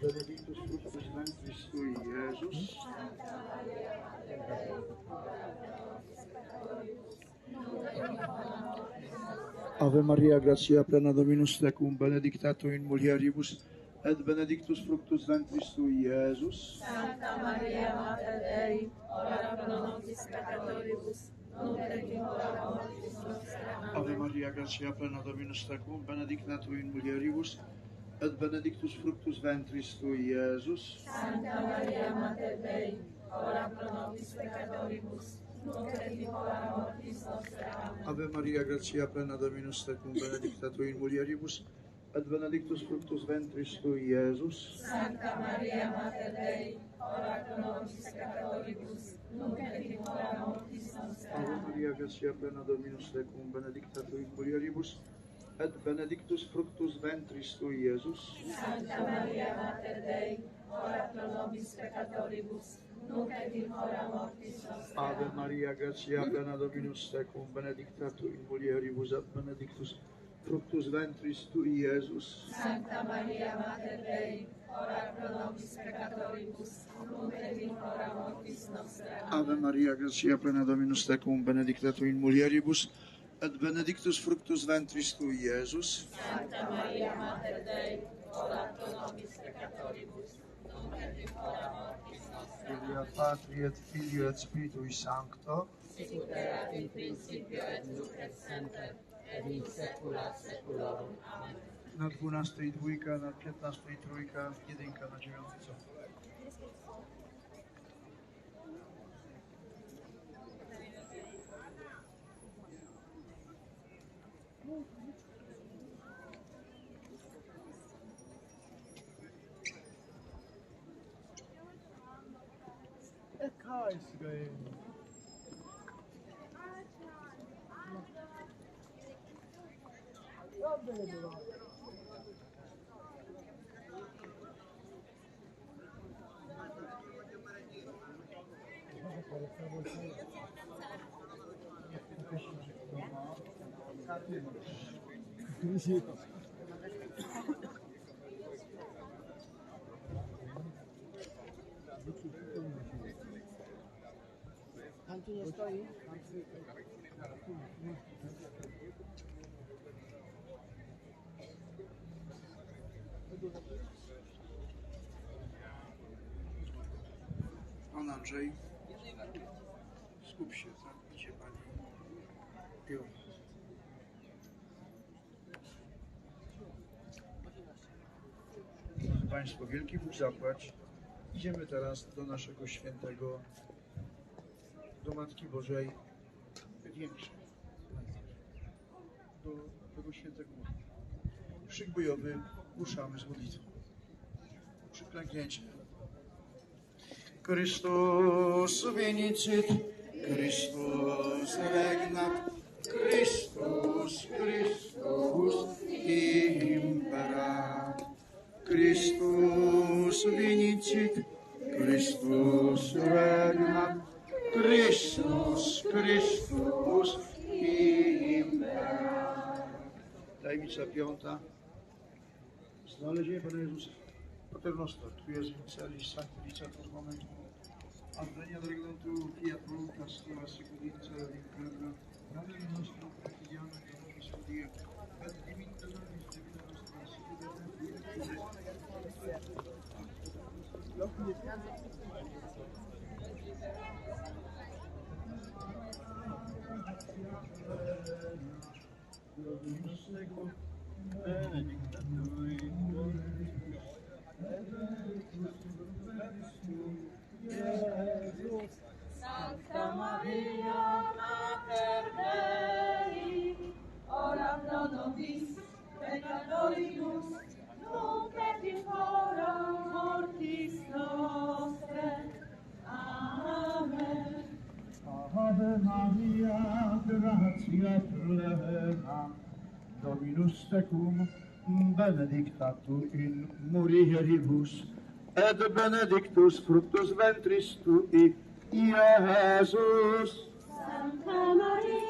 benedictus fructus ventris tui, Iesus. Ave Maria, gratia plena Dominus tecum, benedicta tu in mulieribus, et benedictus fructus ventris tui, Iesus. Santa Maria Mater Dei, ora pro nobis peccatoribus, gratia plena Dominus tecum, benedicta tu in mulieribus, et benedictus fructus ventris tui, Iesus. Santa Maria Mater Dei, ora pro nobis peccatoribus, nunc et in hora mortis nostra. Amen. Ave Maria, gratia plena Dominus tecum, benedicta tu in mulieribus, et benedictus fructus ventris tui, Iesus. Santa Maria Mater Dei, ora pro nobis peccatoribus, gratia plena Dominus tecum, benedicta tui mulieribus, et benedictus fructus ventris tui, Iesus. Santa Maria, Mater Dei, ora pro nobis peccatoribus, nunc et in hora mortis nostre. Ave Maria, gratia plena Dominus tecum, benedicta tui mulieribus, et benedictus fructus ventris tui, Iesus. Santa Maria, Mater Dei, ora pro nobis peccatoribus, nunc et in hora mortis Ave Maria, gratia plena Dominus tecum, benedicta tu in mulieribus, et benedictus fructus ventris tui, Iesus. Santa Maria, Mater Dei, ora pro nobis peccatoribus, nunc et in hora mortis nostra. Gloria Patri et Filio et Spiritui Sancto, sicut erat in principio et nunc et semper, et in saecula saeculorum. Amen. Nad dwunastej dwójka, nad piętnastej trójka, jedynka na dziewiątce. Israel. Ja, baby. Картина. Tu nie stoi? Pan Andrzej. Skup się, tak? Idzie pani. Już. Drodzy Państwo, wielki Bóg zapłać. Idziemy teraz do naszego świętego, do Matki Bożej Większej. Do tego świętego. Szyk bojowy ruszamy z modlitwą. Przyklęknięcie. Christus vinicit, Christus regnat, Christus, Christus imperat. Christus vinicit, Christus regnat, Christus, Christus imperat. Tajemnica piąta. Znalezienie Pana Jezusa. Paternoster, tu jest celis sanctificator momentum. Advenia regnantur fiat voluntas tua sicudice in Dane nostrum quotidianum et nobis hodie. Et dimitte nobis debita nostra naszego Benedykta Trójnego. nuste cum benedictatum in murieribus et benedictus fructus ventris tui Iesus. Santa Maria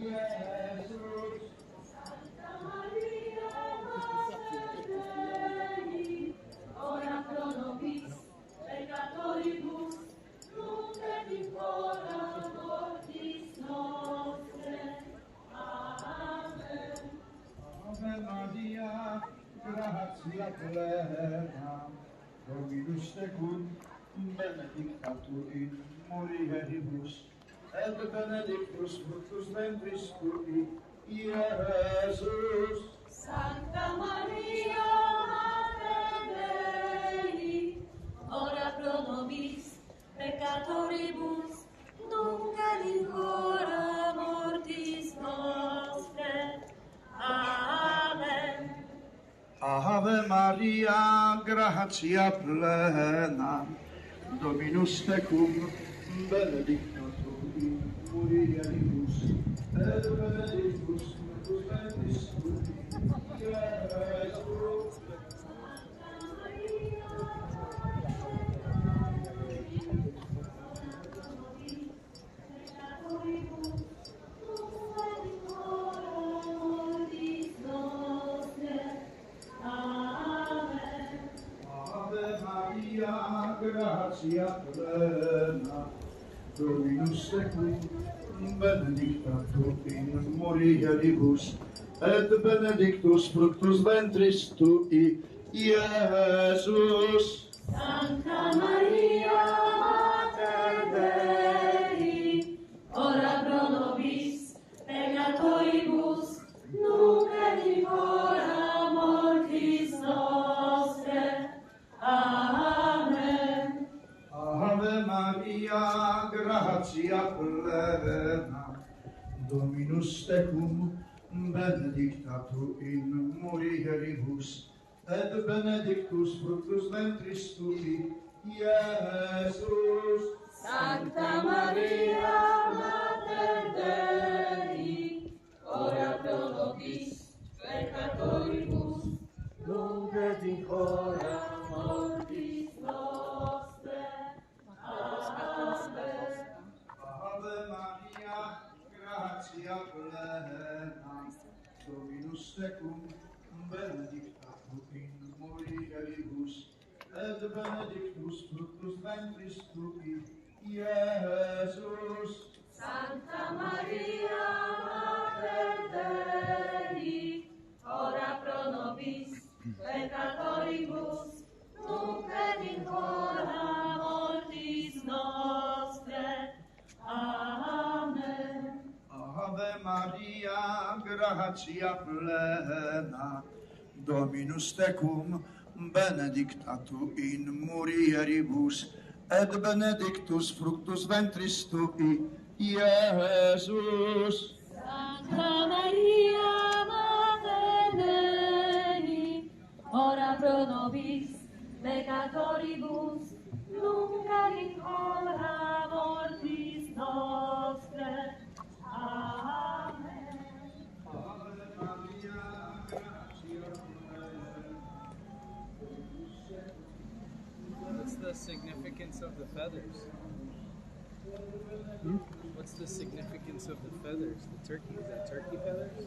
Yeah. Dominus benedictatur in mulieribus, et benedictus fructus ventris tui, Iesus. Santa Maria, Mater Dei, ora pro nobis peccatoribus, nunc et in hora mortis nostre. Amen. Ave Maria, gratia plena, Dominus tecum, benedicta tu in mulieribus, et benedictus gratia plena, Dominus tecum, benedicta tu in mulieribus, et benedictus fructus ventris tui, Iesus. Santa Maria Gratia plena, Dominus tecum, benedicta tu in mulieribus, et benedictus fructus ventris tui, Iesus. Santa Maria Mater Dei, ora pro nobis peccatoribus, benedictus fructus ventris tui, Iesus. Santa Maria, Mater Dei, ora pro nobis, peccatoribus, nunc et in hora mortis nostre. Amen. Ave Maria, gratia plena, Dominus tecum, benedictatu in murieribus, et benedictus fructus ventris tui, Iesus. Sancta Maria, Mater Dei, ora pro nobis peccatoribus, significance of the feathers? Hmm? What's the significance of the feathers? The turkey is that turkey feathers?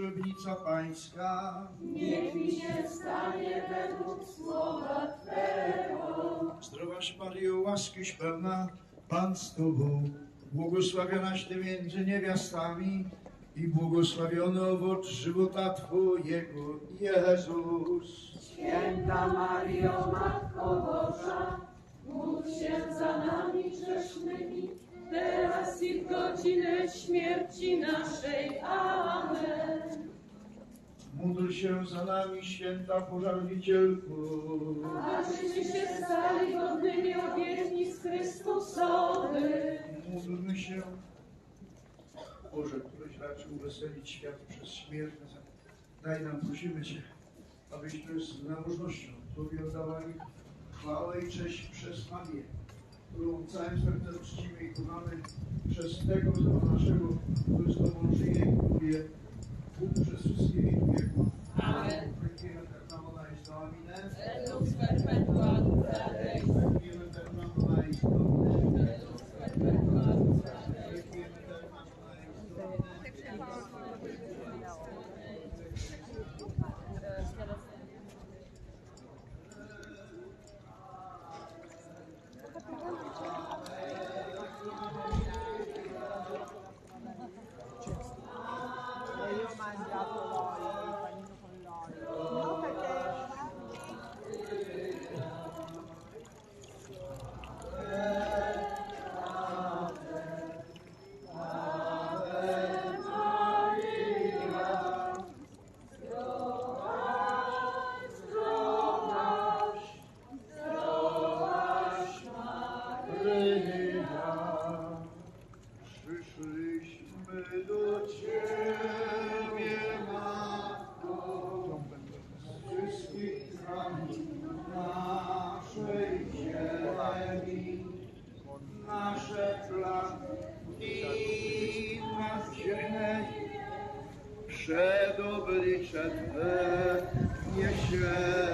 Służebnica Pańska, Niech mi się stanie według słowa Twego. Zdrowaś Maryjo, łaskiś pełna, Pan z Tobą, błogosławionaś Ty między niewiastami i błogosławiony owoc żywota Twojego, Jezus. Święta Maryjo, Matko Boża, módl się za nami grzesznymi, teraz i w godzinę śmierci naszej. Amen. Módl się za nami, święta pożarnicielko. Abyśmy się stali godnymi obietnic Chrystusowych. Módlmy się, Boże, któryś raczył weselić świat przez śmierć. Daj nam, prosimy Cię, abyśmy z nabożnością Tobie oddawali chwałę i cześć przez Marię, którą całym sercem czcimy i kochamy przez tego Syna naszego, który z Tobą żyje i króluje Bóg przez wszystkie wieków. Amen. Requiere يشاء